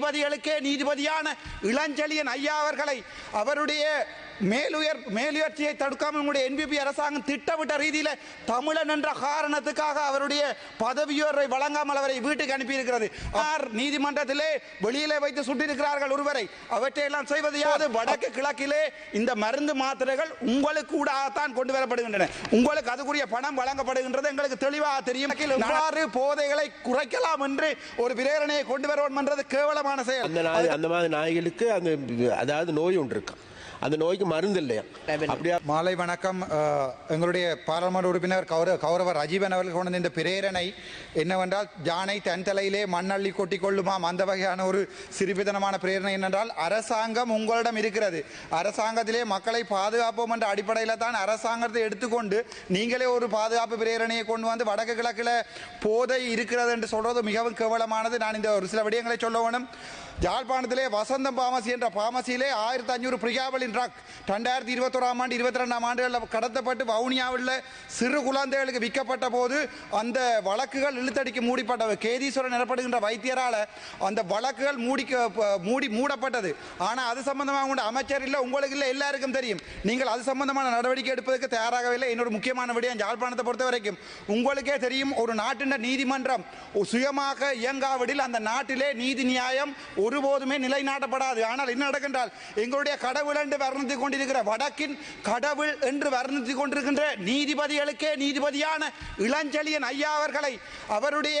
நீதிபதிகளுக்கே நீதிபதியான இளஞ்செழியன் ஐயா அவர்களை அவருடைய மேலுயர் மேலுயர்ச்சியை தடுக்காமல் உங்களுடைய என்பிபி அரசாங்கம் திட்டமிட்ட ரீதியில் தமிழன் என்ற காரணத்துக்காக அவருடைய பதவியோரை வழங்காமல் அவரை வீட்டுக்கு அனுப்பியிருக்கிறது. ஆர் நீதிமன்றத்திலே வெளியிலே வைத்து சுட்டிருக்கிறார்கள் ஒருவரை. அவற்றையெல்லாம் செய்வது யாது வடக்கு கிழக்கிலே இந்த மருந்து மாத்திரைகள் உங்களுக்கு கூடத்தான் கொண்டு வரப்படுகின்றன. உங்களுக்கு அதுக்குரிய பணம் வழங்கப்படுகின்றது. எங்களுக்கு தெளிவாக தெரியும். எவ்வாறு போதைகளை குறைக்கலாம் என்று ஒரு பிரேரணையை கொண்டு வருவோம் என்றது கேவலமான செயல். அந்த அந்த மாதிரி நாய்களுக்கு அந்த அதாவது நோய் ஒன்று இருக்கான் அந்த நோய்க்கு மருந்து இல்லையா? அப்படியா? மாலை வணக்கம். எங்களுடைய பாராளுமன்ற உறுப்பினர் கௌரவ கௌரவ ரஜீவன் அவர்கள் கொண்டு இந்த பிரேரணை என்னவென்றால் ஜானை தன் தலையிலே மண்ணள்ளி கொட்டிக் கொள்ளுமாம். அந்த வகையான ஒரு சிறுபிதனமான பிரேரணை என்னென்றால் அரசாங்கம் உங்களிடம் இருக்கிறது. அரசாங்கத்திலே மக்களை பாதுகாப்போம் என்ற அடிப்படையில் தான் அரசாங்கத்தை எடுத்துக்கொண்டு நீங்களே ஒரு பாதுகாப்பு பிரேரணையை கொண்டு வந்து வடக்கு கிழக்கில் போதை இருக்கிறது என்று சொல்றது மிகவும் கேவலமானது. நான் இந்த ஒரு சில விடயங்களை சொல்ல வேணும். யாழ்ப்பாணத்திலே வசந்தம் பாமசி என்ற பாமசியிலே ஆயிரத்தி அஞ்சூறு பிரிகாபலின் ட்ரக் ரெண்டாயிரத்தி இருபத்தோராம் ஆண்டு இருபத்தி ரெண்டாம் ஆண்டுகளில் கடத்தப்பட்டு வவுனியாவில் சிறு குழந்தைகளுக்கு விற்கப்பட்ட போது அந்த வழக்குகள் இழுத்தடிக்கு மூடிப்பட்டது கேதீஸ்வரன் எனப்படுகின்ற வைத்தியரால் அந்த வழக்குகள் மூடிக்க மூடி மூடப்பட்டது. ஆனால் அது சம்பந்தமாக உள்ள அமைச்சர் இல்லை உங்களுக்கு இல்லை எல்லாருக்கும் தெரியும். நீங்கள் அது சம்பந்தமான நடவடிக்கை எடுப்பதற்கு தயாராகவில்லை. என்னோட முக்கியமான விடயம் யாழ்ப்பாணத்தை பொறுத்த வரைக்கும். உங்களுக்கே தெரியும் ஒரு நாட்டின் நீதிமன்றம் சுயமாக இயங்காவிடில் அந்த நாட்டிலே நீதி நியாயம் ஒருபோதுமே நிலைநாட்டப்படாது. ஆனால் என்ன நடக்கின்றால் எங்களுடைய கடவுளண்டு வர்ணித்துக் கொண்டிருக்கிற வடக்கின் கடவுள் என்று வர்ணித்துக் கொண்டிருக்கின்ற நீதிபதிகளுக்கே நீதிபதியான இளஞ்செழியன் ஐயா அவர்களை அவருடைய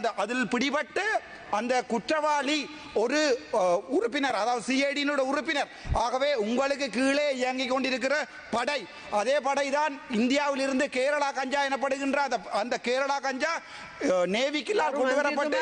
அந்த அதில் பிடிபட்டு அந்த குற்றவாளி ஒரு உறுப்பினர் அதாவது சிஐடியினுடைய உறுப்பினர். ஆகவே உங்களுக்கு கீழே இயங்கிக் கொண்டிருக்கிற படை அதே படை தான் இந்தியாவில் இருந்து கேரளா கஞ்சா எனப்படுகின்ற அந்த அந்த கேரளா கஞ்சா நேவிக்கில்லால் கொண்டு வரப்பட்டு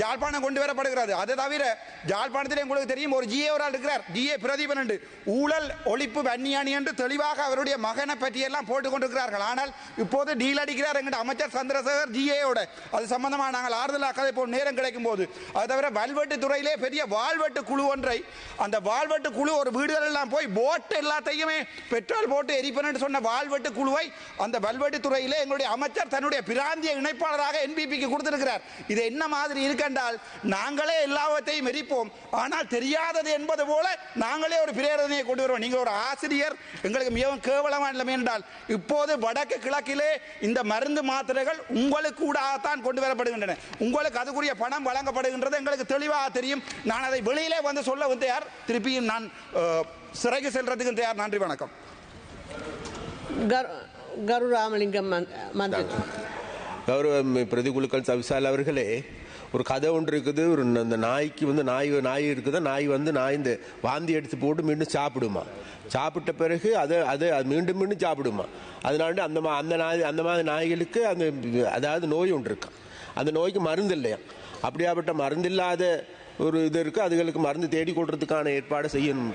ஜாழ்ப்பாணம் கொண்டு வரப்படுகிறது அதை தவிர ஜாழ்ப்பாணத்தில் உங்களுக்கு தெரியும் ஒரு ஜிஏ ஒரு ஆள் இருக்கிறார். ஜிஏ பிரதீபன் என்று. ஊழல் ஒழிப்பு வன்னியாணி என்று தெளிவாக அவருடைய மகனை பற்றியெல்லாம் போட்டுக் கொண்டிருக்கிறார்கள். ஆனால் இப்போது டீல் அடிக்கிறார் எங்கிட்ட அமைச்சர் சந்திரசேகர் ஜிஏயோட அது சம்பந்தமாக நாங்கள் ஆறுதலாக கதை போல் நேரம் கிடைக்கும் போது அது தவிர வல்வெட்டு துறையிலே பெரிய வாழ்வெட்டு குழு ஒன்றை அந்த வாழ்வெட்டு குழு ஒரு வீடுகளெல்லாம் போய் போட்டு எல்லாத்தையுமே பெட்ரோல் போட்டு எரிப்பேன் சொன்ன வாழ்வெட்டு குழுவை அந்த வல்வெட்டு துறையிலே எங்களுடைய அமைச்சர் தன்னுடைய பிராந்திய இணைப்பாளராக என்பிபிக்கு கொடுத்திருக்கிறார். இது என்ன மாதிரி இருக்கென்றால் நாங்களே எல்லாவற்றையும் எரிப்போம். ஆனால் தெரியாதது என்பது போல நாங்களே ஒரு பிரேரணையை கொண்டு வருவோம். நீங்கள் ஒரு ஆசிரியர் எங்களுக்கு மிகவும் கேவலமாக இல்லை என்றால் இப்போது வடக்கு கிழக்கிலே இந்த மருந்து மாத்திரைகள் உங்களுக்கு தான் கொண்டு வரப்படுகின்றன. உங்களுக்கு அதுக்குரிய பணம் வழங்கப்படுகின்றது எங்களுக்கு தெளிவாக தெரியும். நான் அதை வெளியிலே வந்து சொல்ல வந்து யார் திருப்பியும் நான் சிறைக்கு செல்றதுக்கு யார் நன்றி வணக்கம். கரு ராமலிங்கம் மந்திரி. கௌரவ பிரதிகுழுக்கள் சவிசால் அவர்களே ஒரு கதை ஒன்று இருக்குது ஒரு அந்த நாய்க்கு வந்து நாய் நாய் இருக்குது? நாய் வந்து நாய் இந்த வாந்தி எடுத்து போட்டு மீண்டும் சாப்பிடுமா? சாப்பிட்ட பிறகு அதை அதை அது மீண்டும் மீண்டும் சாப்பிடுமா? அதனால அந்த மா அந்த நாய் அந்த மாதிரி நாய்களுக்கு அந்த அதாவது நோய் ஒன்று இருக்கான் அந்த நோய்க்கு மருந்து இல்லையா? அப்படியாப்பட்ட மருந்து இல்லாத ஒரு இது இருக்குது அதுகளுக்கு மருந்து தேடி கொடுறதுக்கான ஏற்பாடு செய்யணும்.